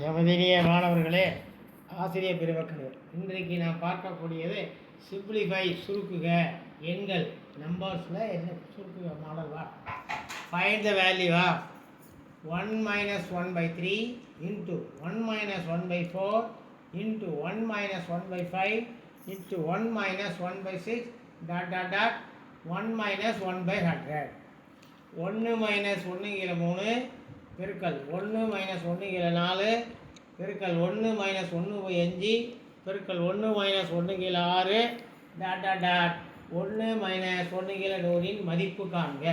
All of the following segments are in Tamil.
எமதினிய மாணவர்களே ஆசிரியர் பெருமக்களே இன்றைக்கு நான் பார்க்கக்கூடியது சிம்பிளிஃபை சுருக்குக எண்கள் நம்பர்ஸில் என்ன சுருக்குக மாடல் வா? Find the value one minus one by three into one minus one by four into one minus one by five into one minus one by six dot dot dot one minus one by hundred ஒன்று மைனஸ் ஒன்று கீழே மூணு பெருக்கல் ஒன்று மைனஸ் ஒன்று கீழே நாலு பெருக்கல் ஒன்று மைனஸ் ஒன்று போய் அஞ்சு பெருக்கல் ஒன்று மைனஸ் ஒன்று கீழே ஆறு. டாட் டாட் டாட் ஒன்று மைனஸ் ஒன்று கீழே நூறின் மதிப்பு காண்க.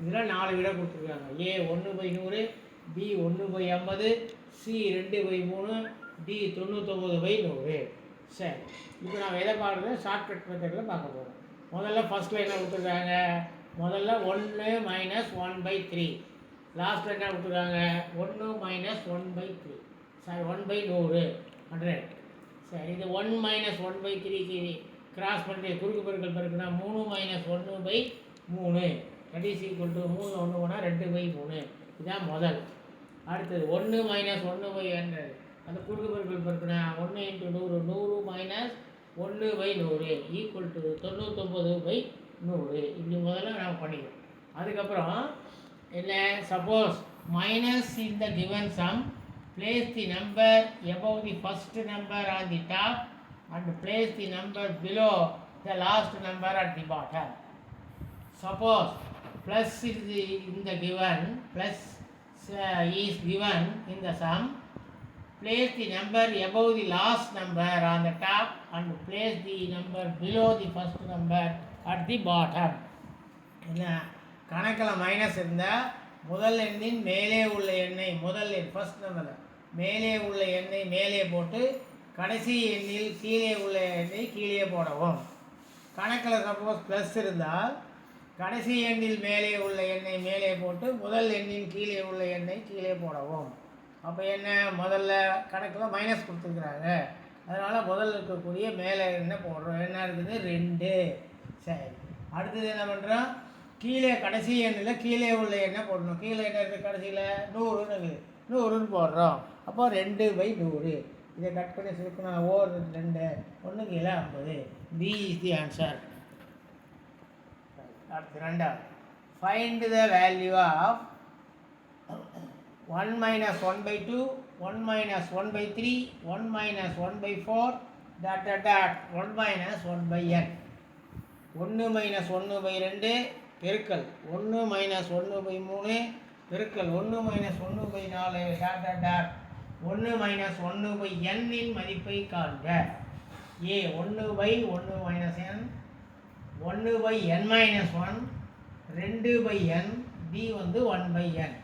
இதில் நாலு விட கொடுத்துருக்காங்க. ஏ ஒன்று பை நூறு பி ஒன்று பை ஐம்பது சி ரெண்டு பை மூணு டி தொண்ணூத்தொம்பது பை நூறு. சரி. இப்போ நாங்கள் எதை பார்க்குறது? ஷார்ட்கட் மெத்தடில் பார்க்க போகிறோம் முதல்ல ஃபஸ்ட் லைனில் கொடுத்துருக்காங்க? முதல்ல ஒன்று மைனஸ் ஒன் பை த்ரீ லாஸ்ட்டில் என்ன கொடுத்துருக்காங்க. ஒன்று minus one by three sorry one by நூறு. ஹண்ட்ரட் சரி இது ஒன் மைனஸ் ஒன் பை த்ரீக்கு கிராஸ் பண்ணுற குறுக்கு பெருக்கள் பெருக்குனா மூணு மைனஸ் ஒன்று பை மூணு. கடைசி கொண்டு மூணு ஒன்று போனால் ரெண்டு பை மூணு. இதுதான் முதல். அடுத்தது ஒன்று மைனஸ் ஒன்று பை ஹண்ட்ரட் அந்த குறுக்கு பெருக்கள் பெருக்குனா ஒன்று இன்ட்டு நூறு நூறு மைனஸ் ஒன்று பை நூறு. ஈக்குவல் டு தொண்ணூத்தொம்பது பை நூறு. இப்படி முதல்ல நாம் பண்ணிக்கிறோம். அதுக்கப்புறம் என்ன suppose minus in the given sum place the number above the first number on the top and place the number below the last number at the bottom suppose plus is the- in the given plus uh, is given in the sum place the number above the last number on the top and place the number below the first number at the bottom என்ன கணக்கில் மைனஸ் இருந்தால் முதல் எண்ணின் மேலே உள்ள எண்ணை முதல் எண் ஃபஸ்ட் நம்பர் மேலே உள்ள எண்ணை மேலே போட்டு கடைசி எண்ணில் கீழே உள்ள எண்ணை கீழே போடவும். கணக்கில் சப்போஸ் ப்ளஸ் இருந்தால் கடைசி எண்ணில் மேலே உள்ள எண்ணை மேலே போட்டு முதல் எண்ணின் கீழே உள்ள எண்ணை கீழே போடவும். அப்போ என்ன? முதல்ல கணக்கில் மைனஸ் கொடுத்துருக்குறாங்க. அதனால் முதல்ல இருக்கக்கூடிய மேலே என்ன போடுறோம் என்ன இருக்குது? ரெண்டு. சரி. அடுத்தது என்ன பண்ணுறோம் கீழே கடைசி எண்ணில் கீழே உள்ள எண்ணெய் போடணும். கீழே எண்ணெய் இருக்குது கடைசியில்? நூறுன்னு இருக்குது. நூறுன்னு போடுறோம். அப்போ ரெண்டு பை நூறு. இதை கட் பண்ணி சுருக்கணும் ஓர் ரெண்டு ஒன்று கீழே ஐம்பது. பி இஸ் தி ஆன்சர் அடுத்து ரெண்டாவது find the value of one minus one by two one minus one by three one minus one by four dot dot one minus one by n ஒன்று மைனஸ் ஒன்று பை ரெண்டு பெருக்கல். ஒன்று மைனஸ் ஒன்று பை மூணு பெருக்கல். ஒன்று மைனஸ் ஒன்று பை நாலு டாட் டாட் டாட் ஒன்று மைனஸ் ஒன்று பை எண்ணின் மதிப்பை காண்க. ஏ ஒன்று பை ஒன்று மைனஸ் என் ஒன்று பை என் மைனஸ் ஒன் ரெண்டு பை என் பி வந்து ஒன் பை என்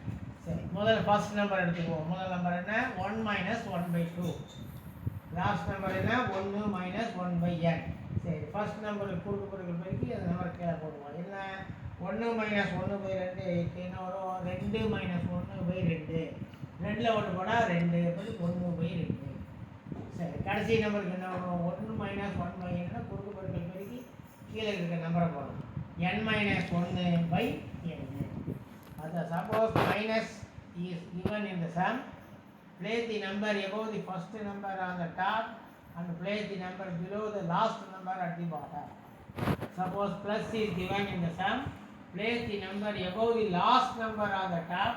சரி முதல் ஃபர்ஸ்ட் நம்பர் எடுத்துக்குவோம். முதல் நம்பர் என்ன? One minus one by two last number என்ன? ஒன்று மைனஸ் ஒன் பை என் சரி ஃபர்ஸ்ட் நம்பர் கொடுக்க குறுக்கு பிறகு அந்த நம்பர் கீழே போடுவோம். என்ன? ஒன்று மைனஸ் ஒன்று பை ரெண்டு எயிட்டின்னு வரும். ரெண்டு மைனஸ் ஒன்று பை ரெண்டு. ரெண்டில் ஒன்று போனால் ரெண்டு பை ஒன்று பை ரெண்டு. சரி கடைசி நம்பருக்கு என்ன வரும்? ஒன்று மைனஸ் ஒன் பை என்ன? குறுக்கு பொருட்கள் பெருக்கி கீழே இருக்கிற நம்பரை போடும் என் மைனஸ் ஒன்று பை என் அது suppose minus is given in the sum. Place the number above the first number on the top and place the number below the last number at the bottom. Suppose plus is given in the sum, place the number above the last number on the top.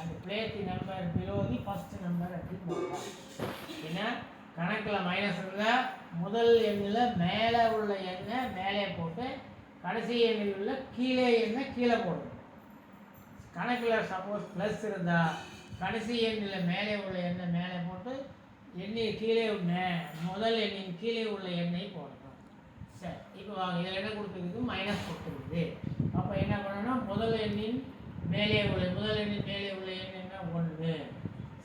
and place the number below the first number at the bottom. என்ன? கணக்கில் மைனஸ் இருந்தால் முதல் எண்ணில் மேலே உள்ள எண்ணை மேலே போட்டு கடைசி எண்ணில் உள்ள கீழே எண்ணை கீழே போடணும். கணக்கில் சப்போஸ் ப்ளஸ் இருந்தால் கடைசி எண்ணில் மேலே உள்ள எண்ணெய் மேலே போட்டு எண்ணெய் கீழே மே முதல் எண்ணின் கீழே உள்ள எண்ணெய் போடணும். சரி இப்போ வாங்க இதில் என்ன கொடுத்துருக்குது? மைனஸ் கொடுத்துருக்குது. அப்போ என்ன பண்ணணும் முதல் எண்ணின் மேலே உள்ள முதல் எண்ணின் மேலே உள்ள எண் என்ன? ஒன்று.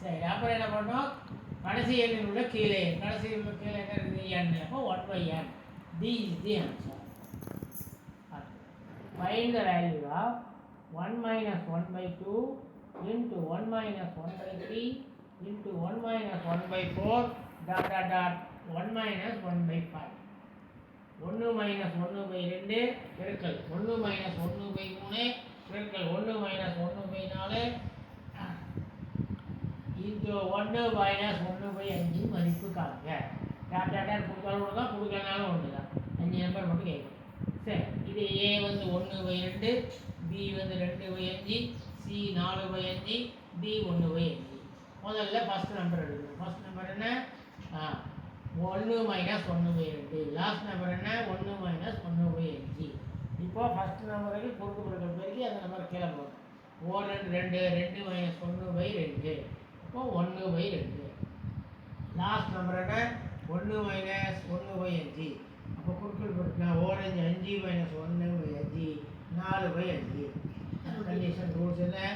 சரி அப்புறம் என்ன பண்ணோம்? கடைசி எண்ணில் உள்ள கீழே கடைசி உள்ள கீழே என்ன இருக்குது? எண் அப்போ one by n D is the answer find the value of one minus one by two into 1 minus 1 by 3 into 1 minus 1 by 4 dot dot dot. 1 minus 1 by 5 ஒன்று மைனஸ் ஒன்று பை ரெண்டு பெருக்கல். ஒன்று மைனஸ் ஒன்று பை மூணு பெருக்கல். ஒன்று மைனஸ் ஒன்று பை நாலு. இன்ட்டு ஒன்று மைனஸ் ஒன்று பை அஞ்சு மதிப்பு காணுங்க. டேப்லெட்டாக கொடுத்தாலும் தான் கொடுக்கலனாலும் ஒன்று தான் அஞ்சு நம்பர் மட்டும் கேட்கும் சரி இது ஏ வந்து ஒன்று பை ரெண்டு பி வந்து ரெண்டு பை அஞ்சு சி நாலு பை அஞ்சு டி ஒன்று பை அஞ்சு. முதல்ல ஃபஸ்ட் நம்பர் எடுக்கணும். ஃபஸ்ட் நம்பர் என்ன? ஆ ஒன்று மைனஸ் ஒன்று பை ரெண்டு லாஸ்ட் நம்பர் என்ன? ஒன்று மைனஸ் ஒன்று பை அஞ்சு. இப்போ ஃபஸ்ட் நம்பருக்கு கொடுக்கப்படுற பிறகு அந்த நம்பர் கீழே போகும் ஓ ரெண்டு ரெண்டு. ரெண்டு மைனஸ் ஒன்று பை ரெண்டு. இப்போ ஒன்று பை ரெண்டு. லாஸ்ட் நம்பர் என்ன? ஒன்று மைனஸ் ஒன்று பை அஞ்சு. அப்போ குறிப்பிடப்பட்டுனா ஓரஞ்சு அஞ்சு மைனஸ் ஒன்று பை அஞ்சு. நாலு பை அஞ்சு. கண்டிஷன் ரூல்ஸ் என்ன?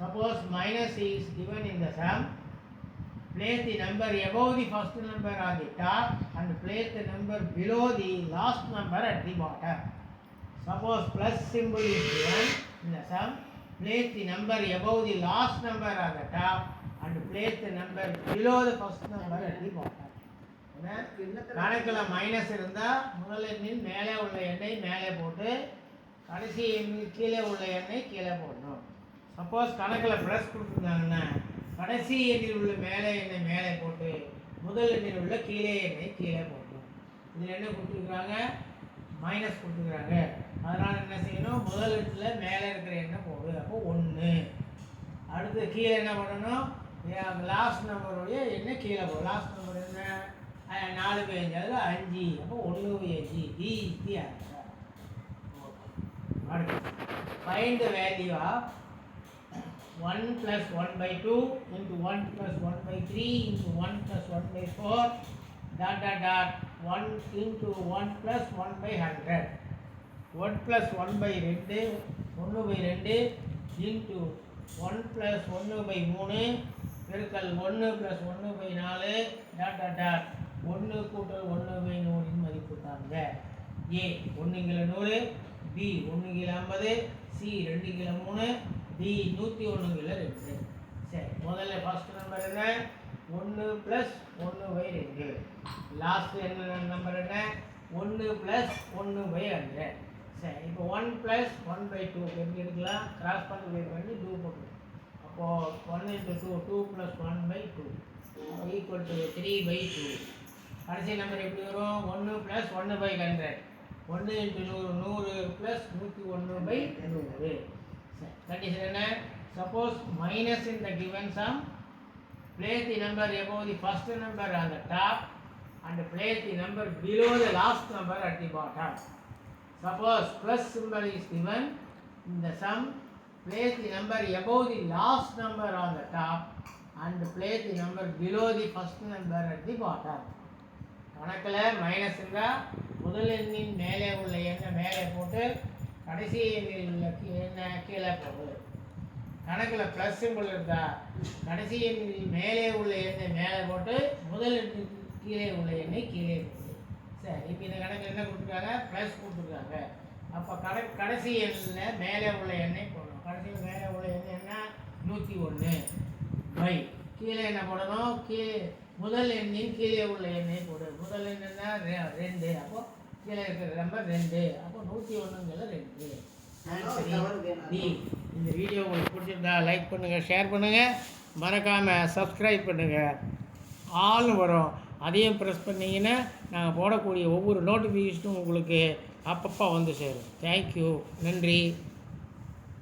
சப்போஸ் மைனஸ் இஸ் கிவன் இந்த the place the number above the first number on the top and place the number below the last number at the bottom suppose plus symbol is given in the sum place the number above the last number on the top and place the number below the first number at the bottom என்ன? கணக்கில் மைனஸ் இருந்தால் முதல் எண்ணின் மேலே உள்ள எண்ணை மேலே போட்டு கடைசி எண்ணில் கீழே உள்ள எண்ணை கீழே போடணும் சப்போஸ் கணக்கில் ப்ளஸ் கொடுத்துருந்தாங்கன்னா கடைசி எண்ணில் உள்ள மேலே எண்ணெய் மேலே போட்டு முதல் எண்ணில் உள்ள கீழே எண்ணெய் கீழே போட்டோம் இதில் என்ன கொடுத்துருக்குறாங்க? மைனஸ் கொடுத்துருக்குறாங்க. அதனால் என்ன செய்யணும்? முதல் இடத்துல மேலே இருக்கிற எண்ணெய் போடு. அப்போ ஒன்று அடுத்து கீழே என்ன பண்ணணும்? லாஸ்ட் நம்பருடைய எண்ணெய் கீழே போடும் லாஸ்ட் நம்பர் என்ன? நாலு பேஞ்சு அதில் அஞ்சு. அப்போ ஒன்று அஞ்சு. டி டி அடுத்து find the value of one plus one by two into one plus one by three into one plus one by four dot dot dot one into one plus one by hundred one plus one by ரெண்டு ஒன்று பை ரெண்டு இன்ட்டு ஒன் ப்ளஸ் ஒன்று பை மூணு பெருக்கல் ஒன்று ப்ளஸ் ஒன்று பை நாலு டாட் டாட் டாட் ஒன்று கூட்டல் ஒன்று பை நூறின் மதிப்பு தாங்க. ஏ ஒன்று கிலோ நூறு பி ஒன்று கிலோ ஐம்பது சி ரெண்டு கிலோ மூணு டி நூற்றி ஒன்று கிலோ ரெண்டு. சரி முதல்ல ஃபஸ்ட்டு நம்பர் என்ன? ஒன்று ப்ளஸ் ஒன்று பை ரெண்டு. லாஸ்ட்டு என்ன நம்பர் என்ன? ஒன்று ப்ளஸ் ஒன்று பை ஹண்ட்ரட் சரி இப்போ one plus one by two எப்படி எடுக்கலாம்? கிராஸ் பண்ணி பண்ணி டூ போட்டு அப்போது one into two two plus one by two equal to three by two கடைசி நம்பர் எப்படி வரும்? ஒன்று ப்ளஸ் ஒன்று பை ஹண்ட்ரட் ஒன்று இன்ட்டு நூறு நூறு ப்ளஸ் நூற்றி ஒன்று பை நூறு. கண்டிஷன் என்ன suppose minus in the given some place the number above the first number on the top and place the number below the last number at the bottom. Suppose plus symbol is given in the sum, place the number above the last number on the top and place the number below the first number at the bottom. கணக்கில் மைனஸ் இருந்தால் முதல் எண்ணின் மேலே உள்ள எண்ணை மேலே போட்டு கடைசி உள்ள கீழே போடு கணக்கில் ப்ளஸ் சிம்பிள் இருந்தால் கடைசி எண்ணில் மேலே உள்ள எண்ணை மேலே போட்டு முதல் எண்ணில் கீழே உள்ள எண்ணை கீழே போடு. சரி இப்போ இந்த கணக்கு என்ன கொடுத்துருக்காங்க? ப்ளஸ் கொடுத்துருக்காங்க. அப்போ கடை கடைசி எண்ணில் மேலே உள்ள எண்ணெய் போடணும். கடைசியில் மேலே உள்ள எண்ணெய் என்ன? நூற்றி ஒன்று பை கீழே என்ன போடணும்? கீழே முதல் எண்ணின் கீழே உள்ள எண்ணெய் போடு. முதல் எண்ணெய்னா ரெ- ரெண்டு. அப்போது கீழே இருக்கிற நம்பர் ரெண்டு. அப்போ நூற்றி ஒன்றுங்கிறது ரெண்டு. இந்த வீடியோ உங்களுக்கு பிடிச்சிருந்தா லைக் பண்ணுங்கள் ஷேர் பண்ணுங்கள் மறக்காமல் சப்ஸ்கிரைப் பண்ணுங்கள் ஆள் வரும். அதையும் ப்ரெஸ் பண்ணிங்கன்னா நாங்கள் போடக்கூடிய ஒவ்வொரு நோட்டிஃபிகேஷனும் உங்களுக்கு அப்பப்போ வந்து சேரும். தேங்க்யூ நன்றி.